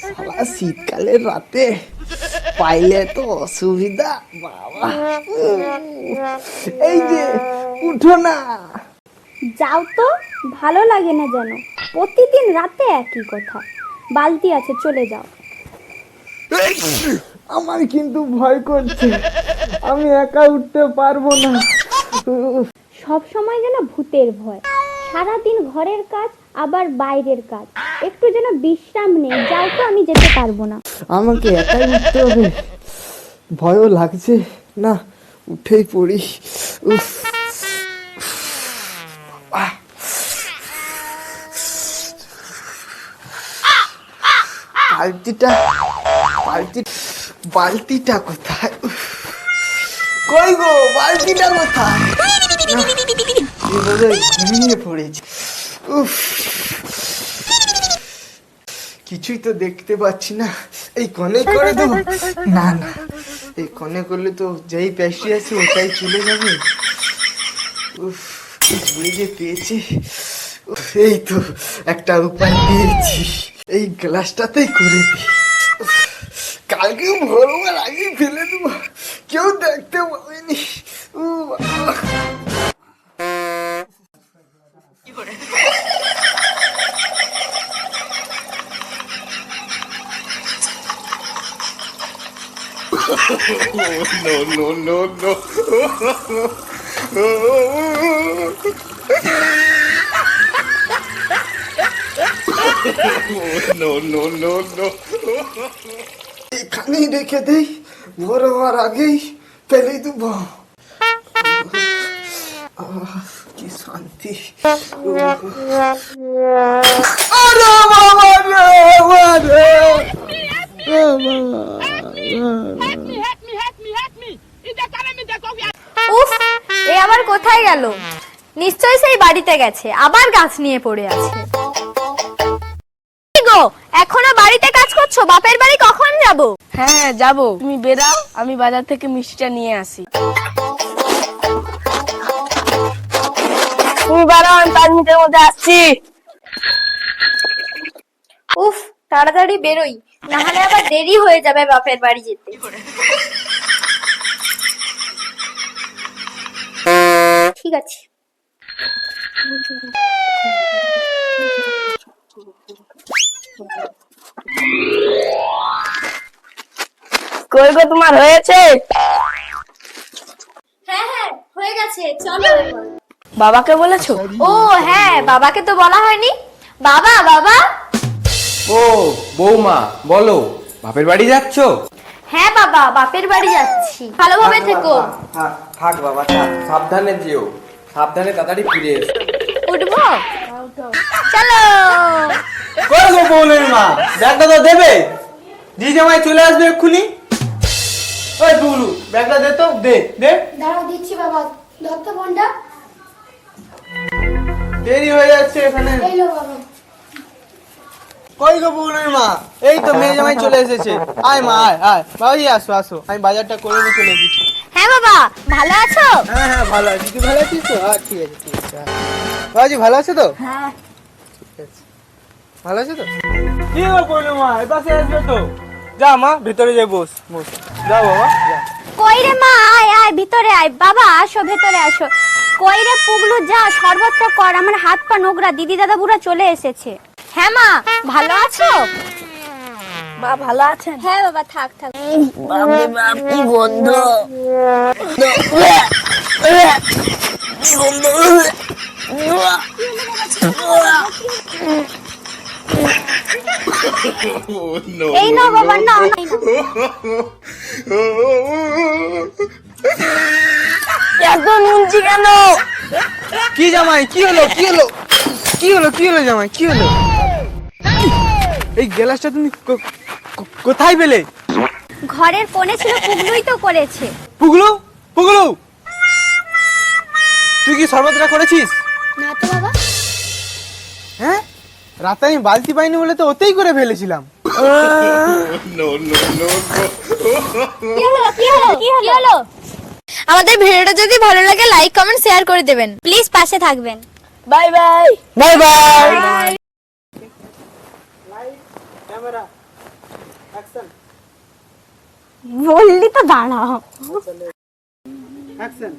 সারা শীতকালের রাতে পাইলে তো অসুবিধা, বাবা। এই যে, উঠো না। যাও তো, ভালো লাগে না যেন। প্রতিদিন রাতে একই কথা। বালতি আছে, চলে যাও। আমার কিন্তু ভয় করছে। আমি একা উঠতে পারব না। সব সময় যেন ভূতের ভয়। সারাদিন ঘরের কাজ আবার বাইরের কাজ। একটু যেন বিশ্রাম নেই যাও তো আমি যেতে পারব না। আমাকে একাই উঠতে হবে। ভয়ও লাগছে না উঠেই পড়ি। উফ। বালতিটা বালতি বালতিটা কোথায়। কই গো, বালতিটা কোথায়? পড়েছে। উফ। কিছুই তো দেখতে পাচ্ছি না। এই কনে করে দেবো না না। এই কনে করলে তো যেই প্যাসি আছে ওটাই চলে যাবে উফ যে পেয়েছি। এই তো একটা উপায় পেয়েছি। এই গ্লাসটাতেই করে দিই। কালকে ভোরবার আগে ফেলে দেবো। কেউ দেখতে পাবেনি। উ বাবা। এখানেই রেখে দেই, ভোর হওয়ার আগেই ফেলে দেব। কি শান্তি। উফ, এ আবার কোথায় গেল? নিশ্চয়ই সেই বাড়িতে গেছে, আবার গাছ নিয়ে পড়ে আছে। এখনও বাড়িতে কাজ করছ? বাপের বাড়ি কখন যাব? হ্যাঁ যাব। তুমি বেরাও আমি বাজার থেকে মিষ্টিটা নিয়ে আসি। তুমি বেরাও আমি পাঁচ মিনিটের মধ্যে আসছি। উফ তাড়াতাড়ি বেরোই। নাহলে আবার দেরি হয়ে যাবে বাপের বাড়ি যেতে। ঠিক আছে। কই গো তোমার হয়েছে? হ্যাঁ হ্যাঁ হয়ে গেছে চলো বাবাকে বলেছ? ও হ্যাঁ বাবাকে তো বলা হয়নি। বাবা বাবা। ও বৌমা বলো বাপের বাড়ি যাচ্ছ? হ্যাঁ বাবা বাপের বাড়ি যাচ্ছি। ভালোভাবে থেকো থাক। থাক বাবা থাক সাবধানে যেও। সাবধানে তাড়াতাড়ি ফিরে এসো। উঠবো? চলো। গো বৌলের মা। ব্যাগটা তো দেবে? জি জামাই চলে আসবে এক্ষুনি। ওই বুলু ব্যাগটা দে তো দে দে। দাঁড়াও দিচ্ছি বাবা। দত্ত ফোনটা। দেরি হয়ে যাচ্ছে এখানে। এলো বাবা। কই গো বৌলের মা? এই তো মেয়ে জামাই চলে এসেছে। আয় মা আয় আয়। বাবাজি আসো আসো। আমি বাজারটা করে নিয়ে চলে এসেছি। হ্যাঁ বাবা ভালো আছো? হ্যাঁ হ্যাঁ ভালো আছি। তুই ভালো আছিস তো? হ্যাঁ ঠিক আছে ঠিক আছে। বাবাজি ভালো আছে তো? হ্যাঁ। ঠিক আছে। ভালো আছে তো? কি গো বৌলের মা এই পাশে আসবে তো? যা মা ভেতরে যাই বস বস। যা বাবা যা। কই রে মা? আয় আয় ভিতরে আয়। বাবা আসো ভেতরে আসো। কই রে পুগলু যা সর্বত্র কর। আমার হাত পা নোংরা দিদি দাদা বুড়া চলে এসেছে। হ্যাঁ মা ভালো আছো? মা ভালো আছেন? হ্যাঁ বাবা থাক থাক। বাপরে বাপ কি গন্ধ। কি গন্ধ? এই নাও বাবা নাও নাও, নাও। এত নুনছি কেন? কি জামাই কি হলো কি হলো? কি হলো কি হলো জামাই কি হলো? এই গ্লাসটা তুমি কোথায় পেলে? ঘরের কোণে ছিল পুগলুই তো করেছে। পুগলু পুগলু! তুই কি সর্বতটা করেছিস? না তো বাবা। রাতে আমি বালতি পাইনি বলে তো ওতেই করে ফেলেছিলাম আমাদের ভিডিওটা যদি ভালো লাগে লাইক কমেন্ট শেয়ার করে দেবেন প্লিজ পাশে থাকবেন bye bye bye bye camera action বললি তো দাঁড়াও অ্যাকশন